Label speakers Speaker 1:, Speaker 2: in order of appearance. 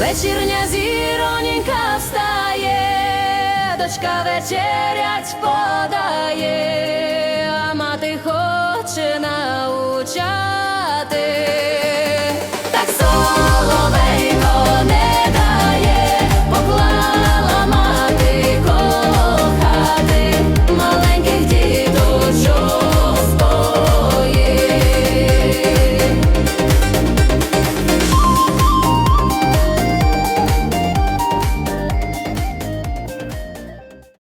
Speaker 1: Вечірня зіроненька встає, дочка вечерять подає.